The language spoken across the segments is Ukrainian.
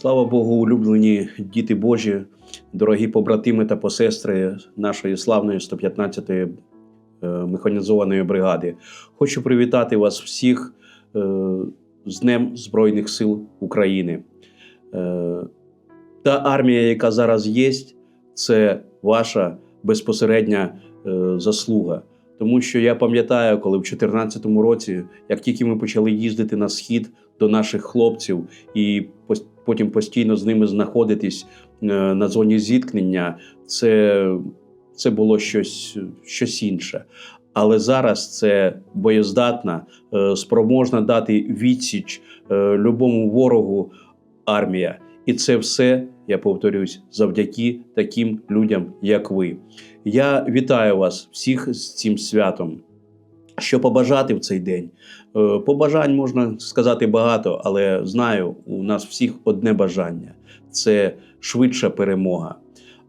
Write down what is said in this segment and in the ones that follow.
Слава Богу, улюблені діти Божі, дорогі побратими та посестри нашої славної 115-ї е, механізованої бригади. Хочу привітати вас всіх е, з Днем Збройних сил України. Е, Та армія, яка зараз є, це ваша безпосередня заслуга. Тому що я пам'ятаю, коли в 2014 році, як тільки ми почали їздити на схід до наших хлопців і потім постійно з ними знаходитись е, на зоні зіткнення, це, це було щось, щось інше. Але зараз це боєздатна, е, спроможна дати відсіч е, любому ворогу армія. І це все, я повторюсь, завдяки таким людям, як ви. Я вітаю вас всіх з цим святом. Що побажати в цей день? Е, Побажань можна сказати багато, але знаю, у нас всіх одне бажання це швидша перемога.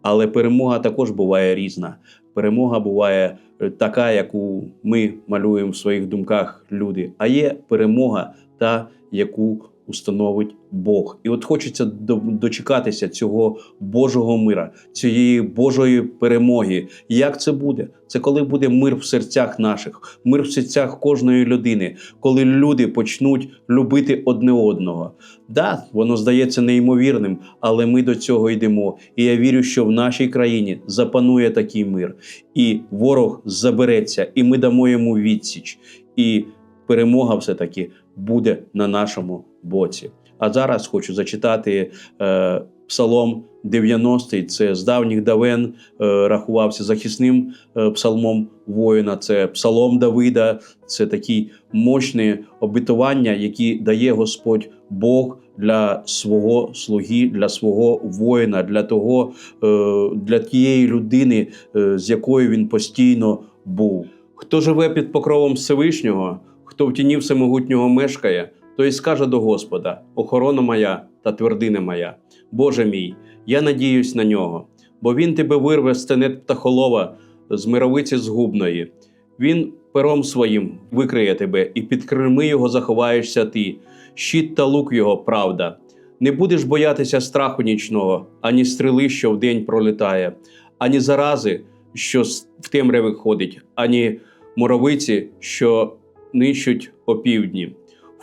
Але перемога також буває різна. Перемога буває е, така, яку ми малюємо в своїх думках люди. А є перемога, та яку установить Бог. І от хочеться дочекатися цього Божого мира, цієї Божої перемоги. Як це буде? Це коли буде мир в серцях наших, мир в серцях кожної людини, коли люди почнуть любити одне одного. Да, воно здається неймовірним, але ми до цього йдемо. І я вірю, що в нашій країні запанує такий мир, і ворог забереться, і ми дамо йому відсіч. І перемога все-таки буде на нашому боці. А зараз хочу зачитати е, псалом 90 Це з давніх давен е, рахувався захисним е, псалмом воїна. Це псалом Давида, це такі мощні обітування, які дає Господь Бог для свого слуги, для свого воїна, для того, е, для тієї людини, е, з якою він постійно був. Хто живе під покровом Всевишнього, хто в тіні всемогутнього мешкає, той скаже до Господа: охорона моя та твердина моя. Боже мій, я надіюсь на нього, бо він тебе вирве з птахолова, з мировиці згубної. Він пером своїм викриє тебе, і під крильми його заховаєшся ти, щит та лук його правда. Не будеш боятися страху нічного, ані стріли, що вдень пролітає, ані зарази, що в темряві ходить, ані моровиці, що нищуть опівдні.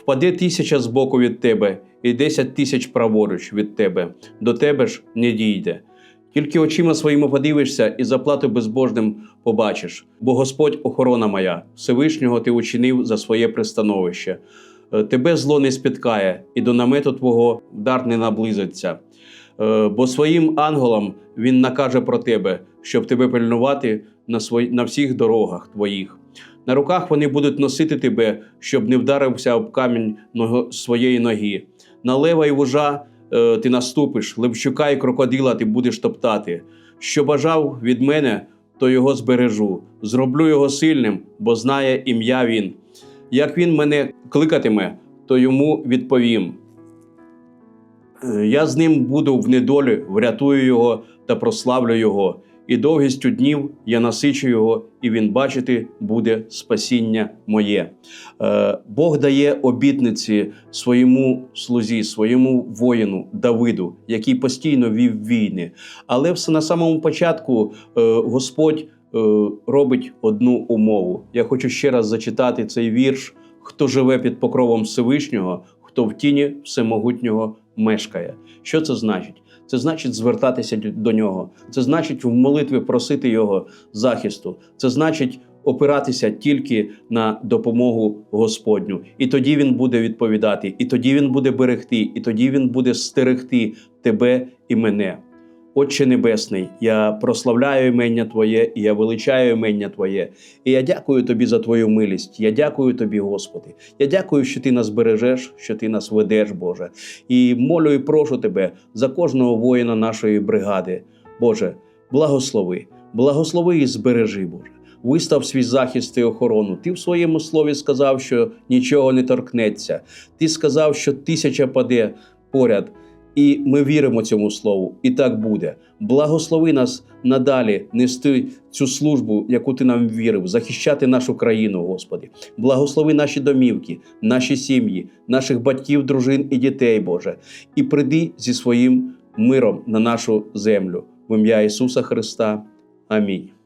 Впаде тисяча збоку від тебе, і десять тисяч праворуч від тебе, до тебе ж не дійде. Тільки очима своїми подивишся і заплату безбожним побачиш, бо Господь охорона моя, Всевишнього ти учинив за своє пристановище. Е, Тебе зло не спіткає, і до намету твого дар не наблизиться. Е, Бо своїм ангелам він накаже про тебе, щоб тебе пильнувати на, свої, на всіх дорогах твоїх. На руках вони будуть носити тебе, щоб не вдарився об камінь своєї ноги. На лева і вужа е, ти наступиш, левчука і крокодила ти будеш топтати. Що бажав від мене, то його збережу. Зроблю його сильним, бо знає ім'я він. Як він мене кликатиме, то йому відповім. Е, Я з ним буду в недолі, врятую його та прославлю його, і довгістю днів я насичу його, і він бачити буде спасіння моє. Е, Бог дає обітниці своєму слузі, своєму воїну Давиду, який постійно вів війни. Але все на самому початку е, Господь е, робить одну умову. Я хочу ще раз зачитати цей вірш: хто живе під покровом Всевишнього, хто в тіні всемогутнього мешкає. Що це значить? Це значить звертатися до нього. Це значить в молитві просити його захисту. Це значить опиратися тільки на допомогу Господню. І тоді він буде відповідати, і тоді він буде берегти, і тоді він буде стерегти тебе і мене. Отче Небесний, я прославляю імення Твоє, і я величаю імення Твоє. І я дякую Тобі за Твою милість. Я дякую Тобі, Господи. Я дякую, що Ти нас бережеш, що Ти нас ведеш, Боже. І молю і прошу Тебе за кожного воїна нашої бригади. Боже, благослови, благослови і збережи, Боже. Вистав свій захист і охорону. Ти в своєму слові сказав, що нічого не торкнеться. Ти сказав, що тисяча паде поряд, І ми віримо цьому слову, і так буде. Благослови нас надалі нести цю службу, яку ти нам вірив, захищати нашу країну, Господи. Благослови наші домівки, наші сім'ї, наших батьків, дружин і дітей, Боже. І прийди зі своїм миром на нашу землю. В ім'я Ісуса Христа. Амінь.